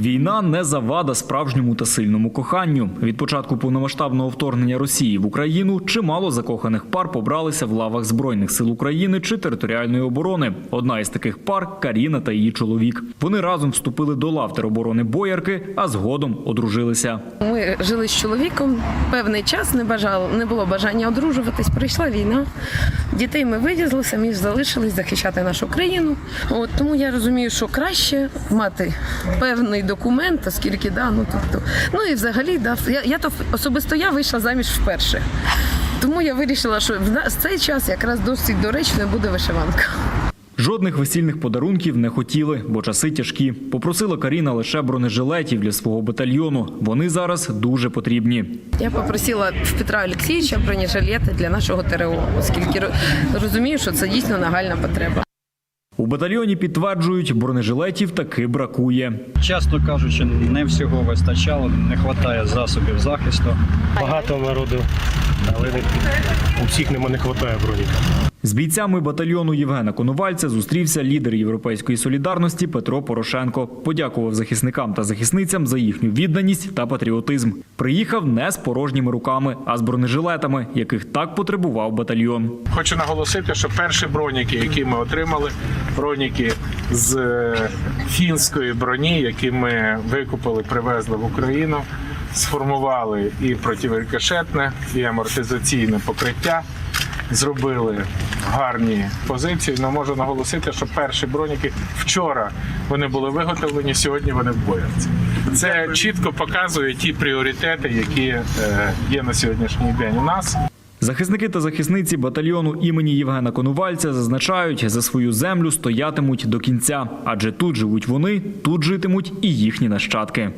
Війна не завада справжньому та сильному коханню. Від початку повномасштабного вторгнення Росії в Україну чимало закоханих пар побралися в лавах збройних сил України чи територіальної оборони. Одна із таких пар Каріна та її чоловік. Вони разом вступили до лав тероборони Боярки, а згодом одружилися. Ми жили з чоловіком певний час, не бажало, не було бажання одружуватись. Прийшла війна. Дітей ми вивезли, самі залишились захищати нашу країну. От тому я розумію, що краще мати певний документ, оскільки да, ну тобто, ну і взагалі, да, я, я то особисто я вийшла заміж вперше. Тому я вирішила, що в цей час якраз досить доречною буде вишиванка. Жодних весільних подарунків не хотіли, бо часи тяжкі. Попросила Каріна лише бронежилетів для свого батальйону. Вони зараз дуже потрібні. Я попросила в Петра Олексійовича бронежилети для нашого ТРО, оскільки розумію, що це дійсно нагальна потреба. У батальйоні підтверджують, бронежилетів таки бракує. Чесно кажучи, не всього вистачало, не вистачає засобів захисту. Багато народу, але не, у всіх нема не вистачає броніка. З бійцями батальйону Євгена Коновальця зустрівся лідер Європейської солідарності Петро Порошенко. Подякував захисникам та захисницям за їхню відданість та патріотизм. Приїхав не з порожніми руками, а з бронежилетами, яких так потребував батальйон. Хочу наголосити, що перші броніки, які ми отримали, броніки з е, фінської броні, які ми викупили, привезли в Україну, сформували і протирикошетне, і амортизаційне покриття, зробили гарні позиції. Но можу наголосити, що перші броніки вчора вони були виготовлені, сьогодні вони в боярці. Це чітко показує ті пріоритети, які е, є на сьогоднішній день у нас. Захисники та захисниці батальйону імені Євгена Конувальця зазначають, за свою землю стоятимуть до кінця, адже тут живуть вони, тут житимуть і їхні нащадки.